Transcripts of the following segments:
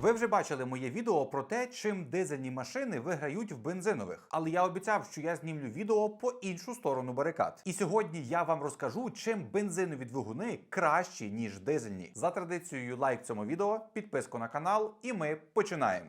Ви вже бачили моє відео про те, чим дизельні машини виграють в бензинових. Але я обіцяв, що я знімлю відео по іншу сторону барикад. І сьогодні я вам розкажу, чим бензинові двигуни кращі ніж дизельні. За традицією, лайк цьому відео, підписку на канал, і ми починаємо.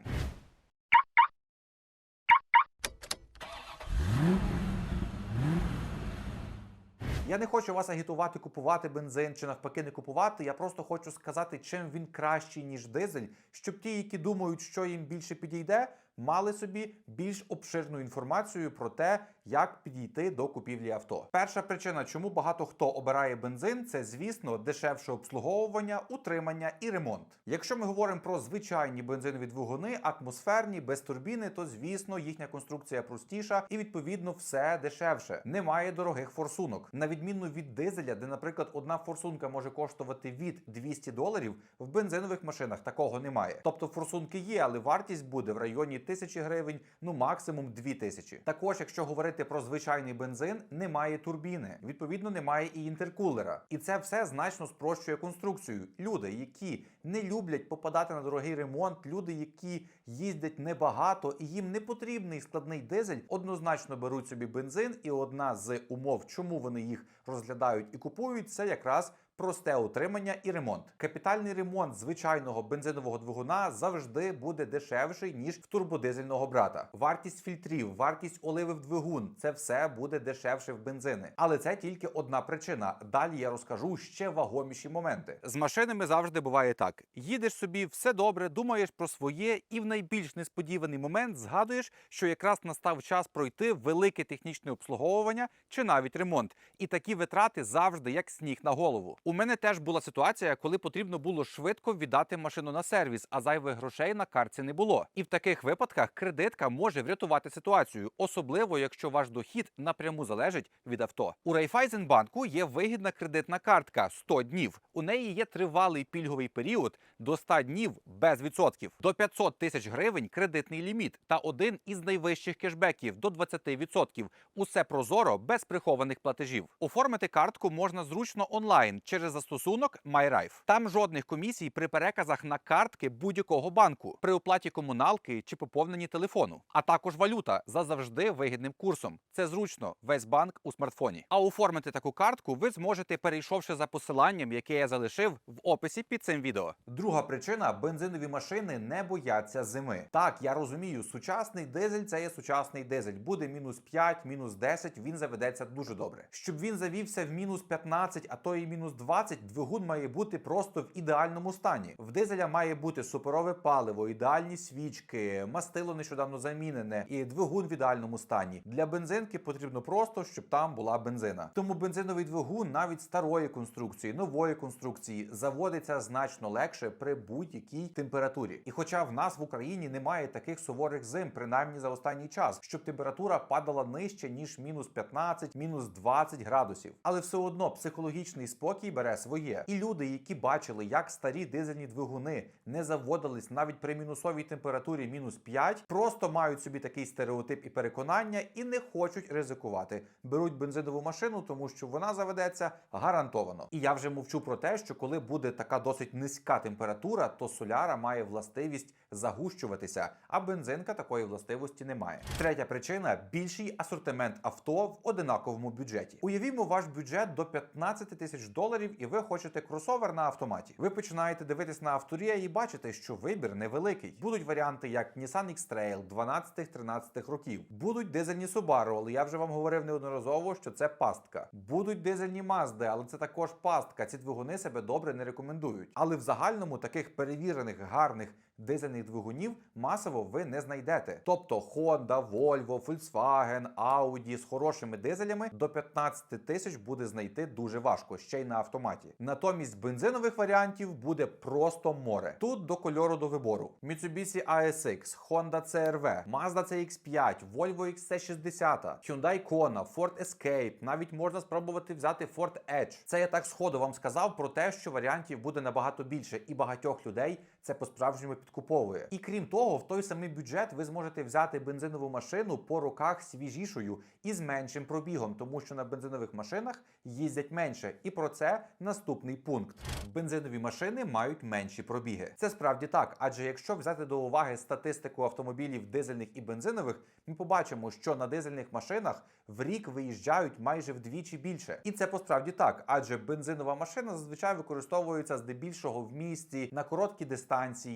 Я не хочу вас агітувати купувати бензин чи навпаки не купувати. Я просто хочу сказати, чим він кращий ніж дизель, щоб ті, які думають, що їм більше підійде, мали собі більш обширну інформацію про те, як підійти до купівлі авто. Перша причина, чому багато хто обирає бензин, це звісно дешевше обслуговування, утримання і ремонт. Якщо ми говоримо про звичайні бензинові двигуни, атмосферні, без турбіни, то звісно їхня конструкція простіша і відповідно все дешевше. Немає дорогих форсунок. На відміну від дизеля, де, наприклад, одна форсунка може коштувати від 200 доларів, в бензинових машинах такого немає. Тобто форсунки є, але вартість буде в районі 1000 гривень, ну максимум 2000. Також, якщо говорити про звичайний бензин, немає турбіни, відповідно, немає і інтеркулера. І це все значно спрощує конструкцію. Люди, які не люблять попадати на дорогий ремонт, люди, які їздять небагато і їм не потрібний складний дизель, однозначно беруть собі бензин. І одна з умов, чому вони їх розглядають і купують, це якраз просте утримання і ремонт. Капітальний ремонт звичайного бензинового двигуна завжди буде дешевший ніж в турбодизельного брата. Вартість фільтрів, вартість оливи в двигун це все буде дешевше в бензини. Але це тільки одна причина. Далі я розкажу ще вагоміші моменти. З машинами завжди буває так: їдеш собі, все добре, думаєш про своє, і в найбільш несподіваний момент згадуєш, що якраз настав час пройти велике технічне обслуговування чи навіть ремонт. І такі витрати завжди як сніг на голову. У мене теж була ситуація, коли потрібно було швидко віддати машину на сервіс, а зайвих грошей на картці не було. І в таких випадках кредитка може врятувати ситуацію, особливо якщо ваш дохід напряму залежить від авто. У Райфайзенбанку є вигідна кредитна картка 100 днів. У неї є тривалий пільговий період до 100 днів без відсотків, до 500 тисяч гривень кредитний ліміт та один із найвищих кешбеків до 20%. Усе прозоро без прихованих платежів. Оформити картку можна зручно онлайн через застосунок MyRife. Там жодних комісій при переказах на картки будь-якого банку, при оплаті комуналки чи поповненні телефону, а також валюта за завжди вигідним курсом. Це зручно, весь банк у смартфоні. А оформити таку картку ви зможете, перейшовши за посиланням, яке я залишив в описі під цим відео. Друга причина: бензинові машини не бояться зими. Так, я розумію, сучасний дизель це є сучасний дизель. Буде мінус 5, мінус 10, він заведеться дуже добре. Щоб він завівся в мінус 15, а то і мінус 20, двигун має бути просто в ідеальному стані. В дизеля має бути суперове паливо, ідеальні свічки, мастило нещодавно замінене і двигун в ідеальному стані. Для бензинки потрібно просто, щоб там була бензина. Тому бензиновий двигун навіть старої конструкції, нової конструкції заводиться значно легше при будь-якій температурі. І хоча в нас в Україні немає таких суворих зим, принаймні за останній час, щоб температура падала нижче ніж мінус 15, мінус 20 градусів, але все одно психологічний спокій бере своє. І люди, які бачили, як старі дизельні двигуни не заводились навіть при мінусовій температурі мінус 5, просто мають собі такий стереотип і переконання і не хочуть ризикувати. Беруть бензинову машину, тому що вона заведеться гарантовано. І я вже мовчу про те, що коли буде така досить низька температура, то соляра має властивість загущуватися, а бензинка такої властивості не має. Третя причина більший асортимент авто в одинаковому бюджеті. Уявімо ваш бюджет до 15 тисяч доларів, і ви хочете кросовер на автоматі. Ви починаєте дивитись на авторія і бачите, що вибір невеликий. Будуть варіанти як Nissan X-Trail 12-13 років, будуть дизельні Subaru, але я вже вам говорив неодноразово, що це пастка. Будуть дизельні Mazda, але це також пастка. Ці двигуни себе добре не рекомендують. Але в загальному таких перевірених гарних дизельних двигунів масово ви не знайдете. Тобто Honda, Volvo, Volkswagen, Audi з хорошими дизелями до 15 тисяч буде знайти дуже важко, ще й на автоматі. Натомість бензинових варіантів буде просто море. Тут до кольору до вибору: Mitsubishi ASX, Honda CR-V, Mazda CX-5, Volvo XC60, Hyundai Kona, Ford Escape. Навіть можна спробувати взяти Ford Edge. Це я так сходу вам сказав про те, що варіантів буде набагато більше, і багатьох людей це по-справжньому підкуповує. І крім того, в той самий бюджет ви зможете взяти бензинову машину по роках свіжішою і з меншим пробігом, тому що на бензинових машинах їздять менше. І про це наступний пункт. Бензинові машини мають менші пробіги. Це справді так, адже якщо взяти до уваги статистику автомобілів дизельних і бензинових, ми побачимо, що на дизельних машинах в рік виїжджають майже вдвічі більше. І це посправді так, адже бензинова машина зазвичай використовується здебільшого в місті на короткі дистанції,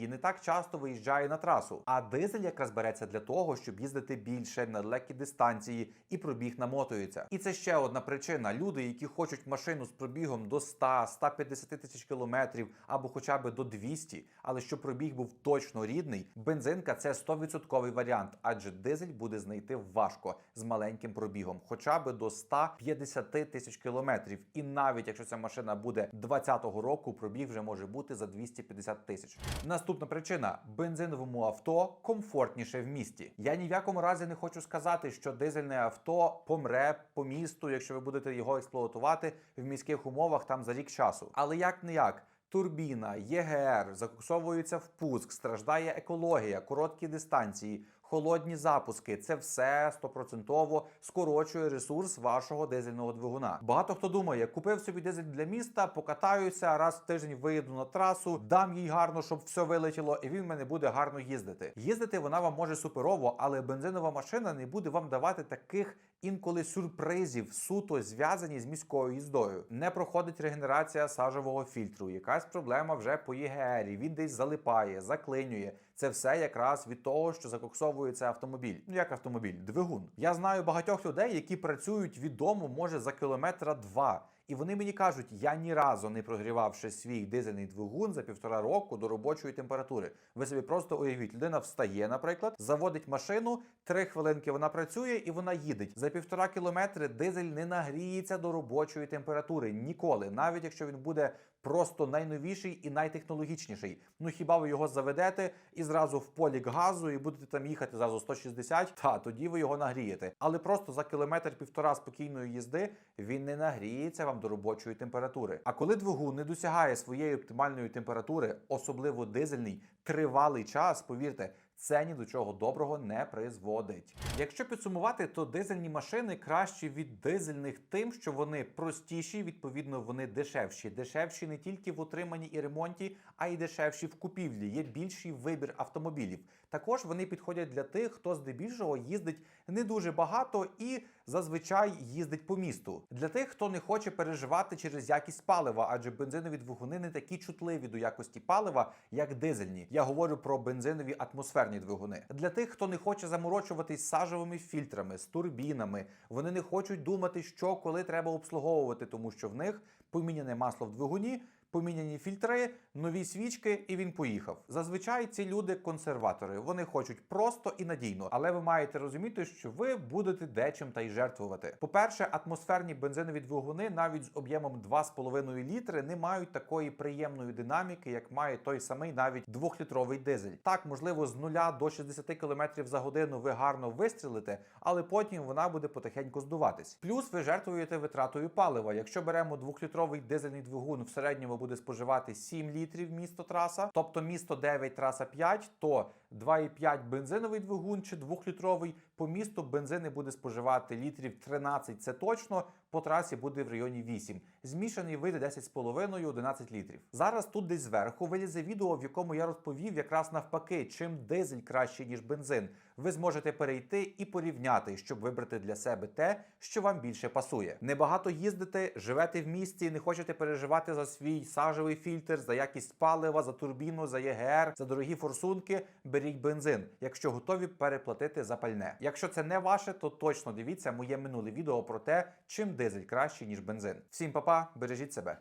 не так часто виїжджає на трасу. А дизель якраз береться для того, щоб їздити більше на далекі дистанції, і пробіг намотується. І це ще одна причина. Люди, які хочуть машину з пробігом до 100-150 тисяч кілометрів або хоча б до 200, але щоб пробіг був точно рідний, бензинка це 100% варіант, адже дизель буде знайти важко з маленьким пробігом, хоча б до 150 тисяч кілометрів. І навіть якщо ця машина буде 20-го року, пробіг вже може бути за 250 тисяч. Наступна причина: бензиновому авто комфортніше в місті. Я ні в якому разі не хочу сказати, що дизельне авто помре по місту, якщо ви будете його експлуатувати в міських умовах там за рік часу. Але як не як. Турбіна, ЄГР, закоксовується впуск, страждає екологія, короткі дистанції, холодні запуски. Це все стопроцентово скорочує ресурс вашого дизельного двигуна. Багато хто думає, купив собі дизель для міста, покатаюся раз в тиждень виїду на трасу, дам їй гарно, щоб все вилетіло, і він в мене буде гарно їздити. Їздити вона вам може суперово, але бензинова машина не буде вам давати таких інколи сюрпризів, суто зв'язані з міською їздою. Не проходить регенерація сажового фільтру. Якась проблема вже по ЄГРі, він десь залипає, заклинює. Це все якраз від того, що закоксовується автомобіль. Ну як автомобіль, двигун. Я знаю багатьох людей, які працюють від дому, може за кілометра два. І вони мені кажуть, я ні разу не прогрівавши свій дизельний двигун за півтора року до робочої температури. Ви собі просто уявіть, людина встає, наприклад, заводить машину, три хвилинки вона працює і вона їде. За півтора кілометри дизель не нагріється до робочої температури ніколи, навіть якщо він буде просто найновіший і найтехнологічніший. Ну хіба ви його заведете і зразу в полік газу і будете там їхати зразу 160, та тоді ви його нагрієте. Але просто за кілометр півтора спокійної їзди він не нагріється вам до робочої температури. А коли двигун не досягає своєї оптимальної температури, особливо дизельний, тривалий час, повірте. Це ні до чого доброго не призводить. Якщо підсумувати, то дизельні машини кращі від дизельних тим, що вони простіші, відповідно, вони дешевші. Дешевші не тільки в утриманні і ремонті, а й дешевші в купівлі. Є більший вибір автомобілів. Також вони підходять для тих, хто здебільшого їздить не дуже багато і зазвичай їздить по місту. Для тих, хто не хоче переживати через якість палива, адже бензинові двигуни не такі чутливі до якості палива, як дизельні. Я говорю про бензинові атмосферні двигуни. Для тих, хто не хоче заморочуватись сажевими фільтрами, з турбінами, вони не хочуть думати, що коли треба обслуговувати, тому що в них поміняне масло в двигуні. Поміняні фільтри, нові свічки, і він поїхав. Зазвичай ці люди консерватори. Вони хочуть просто і надійно, але ви маєте розуміти, що ви будете дечим та й жертвувати. По-перше, атмосферні бензинові двигуни навіть з об'ємом 2,5 літри не мають такої приємної динаміки, як має той самий навіть двохлітровий дизель. Так, можливо, з 0 до 60 км за годину ви гарно вистрілите, але потім вона буде потихеньку здуватись. Плюс ви жертвуєте витратою палива. Якщо беремо двохлітровий дизельний двигун в середньому буде споживати 7 літрів місто траса, тобто місто 9, траса 5, то 2,5 бензиновий двигун чи 2-літровий по місту бензини буде споживати літрів 13, це точно. По трасі буде в районі 8. Змішаний вийде 10,5-11 літрів. Зараз тут десь зверху вилізе відео, в якому я розповів якраз навпаки, чим дизель краще ніж бензин. Ви зможете перейти і порівняти, щоб вибрати для себе те, що вам більше пасує. Небагато їздите, живете в місті, не хочете переживати за свій сажевий фільтр, за якість палива, за турбіну, за ЄГР, за дорогі форсунки. Беріть бензин, якщо готові переплатити за пальне. Якщо це не ваше, то точно дивіться моє минуле відео про те, чим дизель краще ніж бензин. Всім па-па, бережіть себе.